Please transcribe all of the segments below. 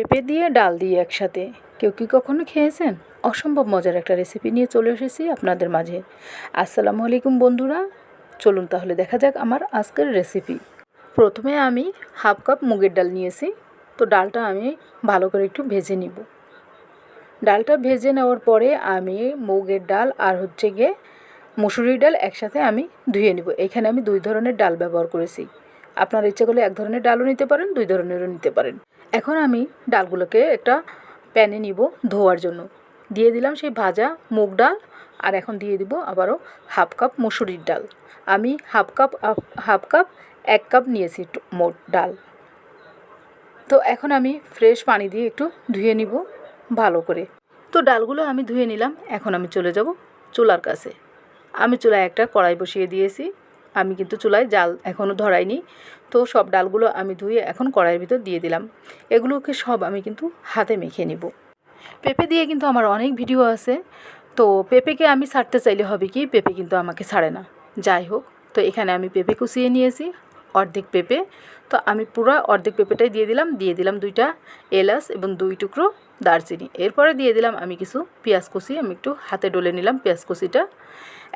পেঁপে দিয়ে ডাল দিয়ে একসাথে। কেউ কি কখনো খেয়েছেন? অসম্ভব মজার একটা রেসিপি নিয়ে চলে এসেছি আপনাদের মাঝে। আসসালামু আলাইকুম বন্ধুরা, চলুন তাহলে দেখা যাক আমার আজকের রেসিপি প্রথমে আমি হাফ কাপ মুগের ডাল নিয়েছি, তো ডালটা আমি ভালো করে একটু ভেজে নিব। ডালটা ভেজে নেওয়ার পরে আমি মুগের ডাল আর হচ্ছে গিয়ে মুসুরির ডাল একসাথে আমি ধুয়ে নিব। এখানে আমি দুই ধরনের ডাল ব্যবহার করেছি। আপনার ইচ্ছে করলে এক ধরনের ডালও নিতে পারেন, দুই ধরনেরও নিতে পারেন। এখন আমি ডালগুলোকে একটা প্যানে নিব ধোয়ার জন্য। দিয়ে দিলাম সেই ভাজা মুগ ডাল আর এখন দিয়ে দিব আবারও হাফ কাপ মুসুরির ডাল। আমি হাফ কাপ হাফ কাপ, এক কাপ নিয়েছি মোট ডাল। তো এখন আমি ফ্রেশ পানি দিয়ে একটু ধুয়ে নিব ভালো করে। তো ডালগুলো আমি ধুয়ে নিলাম, এখন আমি চলে যাব চুলার কাছে। আমি চুলায় একটা কড়াই বসিয়ে দিয়েছি। আমি কিন্তু চুলায় জাল এখনও ধরাইনি। তো সব ডালগুলো আমি ধুয়ে এখন কড়াইয়ের ভিতর দিয়ে দিলাম। এগুলোকে সব আমি কিন্তু হাতে মেখে নিব। পেঁপে দিয়ে কিন্তু আমার অনেক ভিডিও আছে। তো পেঁপেকে আমি ছাড়তে চাইলে হবে কি, পেঁপে কিন্তু আমাকে ছাড়ে না। যাই হোক, তো এখানে আমি পেঁপে কুচিয়ে নিয়েছি। অর্ধেক পেঁপে। তো আমি পুরো অর্ধেক পেঁপেটাই দিয়ে দিলাম দিয়ে দিলাম দুইটা এলাচ এবং দুই টুকরো দারচিনি। এরপরে দিয়ে দিলাম আমি কিছু পেঁয়াজ কুচি, আমি একটু হাতে ডলে নিলাম পেঁয়াজ কুচিটা।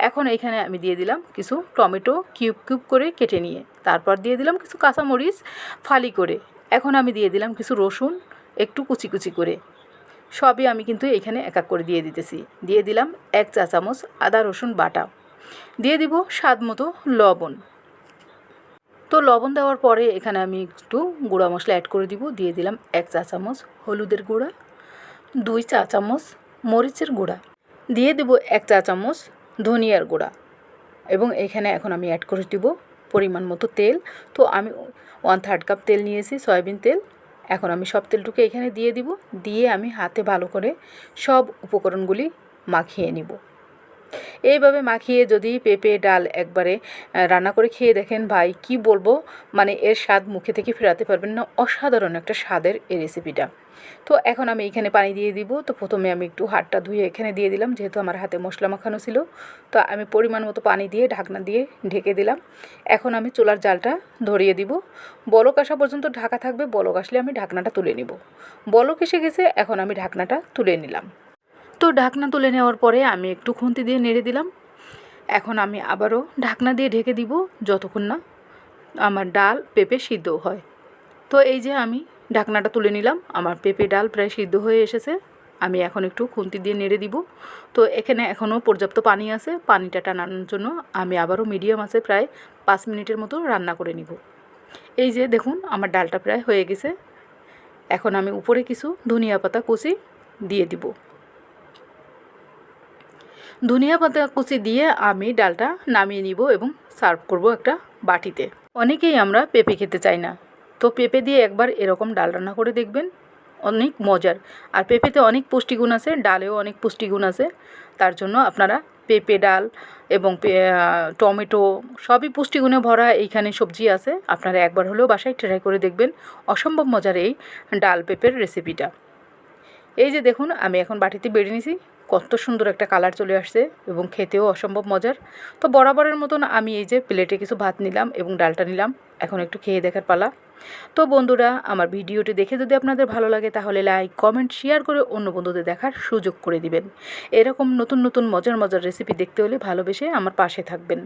এখন এখানে আমি দিয়ে দিলাম কিছু টমেটো কিউব কিউব করে কেটে নিয়ে। তারপর দিয়ে দিলাম কিছু কাঁচামরিচ ফালি করে। এখন আমি দিয়ে দিলাম কিছু রসুন, একটু কুচি কুচি করে। সবই আমি কিন্তু এখানে এক এক করে দিয়ে দিতেছি। দিয়ে দিলাম এক চা চামচ আদা রসুন বাটা। দিয়ে দিব স্বাদ মতো লবণ। তো লবণ দেওয়ার পরে এখানে আমি একটু গুঁড়া মশলা অ্যাড করে দিব। দিয়ে দিলাম এক চা চামচ হলুদের গুঁড়া, দুই চা চামচ মরিচের গুঁড়া, দিয়ে দেব এক চা চামচ ধনিয়ার গুঁড়া। এবং এখানে এখন আমি অ্যাড করে দিব পরিমাণ মতো তেল। তো আমি ওয়ান থার্ড কাপ তেল নিয়েছি, সয়াবিন তেল। এখন আমি সব তেলটুকু এখানে দিয়ে দিব। দিয়ে আমি হাতে ভালো করে সব উপকরণগুলি মাখিয়ে নিব। এইভাবে মাখিয়ে যদি পেঁপে, ডাল একবারে রান্না করে খেয়ে দেখেন ভাই, কি বলব? মানে এর স্বাদ মুখে থেকে ফেরাতে পারবেন না, অসাধারণ একটা স্বাদের এই রেসিপিটা তো এখন আমি এখানে পানি দিয়ে দিব। তো প্রথমে আমি একটু হাতটা ধুয়ে এখানে দিয়ে দিলাম, যেহেতু আমার হাতে মশলা মাখানো ছিল। তো আমি পরিমাণ মতো পানি দিয়ে, ঢাকনা দিয়ে ঢেকে দিলাম। এখন আমি চুলার জালটা ধরিয়ে দিব। বলক আসা পর্যন্ত ঢাকা থাকবে। বলক আসলে আমি ঢাকনাটা তুলে নিব। বলক এসে গেছে, এখন আমি ঢাকনাটা তুলে নিলাম। তো ঢাকনা তুলে নেওয়ার পরে আমি একটু খুন্তি দিয়ে নেড়ে দিলাম। এখন আমি আবারও ঢাকনা দিয়ে ঢেকে দিব যতক্ষণ না আমার ডাল পেঁপে সিদ্ধ হয়। তো এই যে আমি ঢাকনাটা তুলে নিলাম, আমার পেঁপে ডাল প্রায় সিদ্ধ হয়ে এসেছে। আমি এখন একটু খুন্তি দিয়ে নেড়ে দিব। তো এখানে এখনও পর্যাপ্ত পানি আছে, পানিটা টানানোর জন্য আমি আবারও মিডিয়াম আছে, প্রায় পাঁচ মিনিটের মতো রান্না করে নিব। এই যে দেখুন, আমার ডালটা প্রায় হয়ে গেছে। এখন আমি উপরে কিছু ধনিয়া পাতা কুচি দিয়ে দিব। ধনিয়া পাতা কুচি দিয়ে আমি ডালটা নামিয়ে নিব এবং সার্ভ করব একটা বাটিতে। অনেকেই আমরা পেঁপে খেতে চাই না। তো পেঁপে দিয়ে একবার এরকম ডাল রান্না করে দেখবেন। অনেক মজার। আর পেঁপেতে অনেক পুষ্টিগুণ আছে, ডালেও অনেক পুষ্টিগুণ আছে। তার জন্য আপনারা পেঁপে ডাল এবং টমেটো সবই পুষ্টিগুণে ভরা এইখানে সবজি আছে। আপনারা একবার হলেও বাসায় ট্রাই করে দেখবেন। অসম্ভব মজার এই ডাল পেঁপের রেসিপিটা এই যে দেখুন, আমি এখন বাটিতে বেড়ে নিছি। কত সুন্দর একটা কালার চলে আসছে এবং খেতেও অসম্ভব মজার। তো বরাবরের মতন আমি এই যে প্লেটে কিছু ভাত নিলাম এবং ডালটা নিলাম। এখন একটু খেয়ে দেখার পালা। তো বন্ধুরা, আমার ভিডিওটি দেখে যদি আপনাদের ভালো লাগে, তাহলে লাইক, কমেন্ট, শেয়ার করে অন্য বন্ধুদের দেখার সুযোগ করে দিবেন। এরকম নতুন নতুন মজার মজার রেসিপি দেখতে হলে ভালোবেসে আমার পাশে থাকবেন।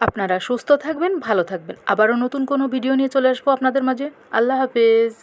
আপনারা সুস্থ থাকবেন, ভালো থাকবেন। আবারও নতুন কোনো ভিডিও নিয়ে চলে আসব আপনাদের মাঝে। আল্লাহ হাফেজ।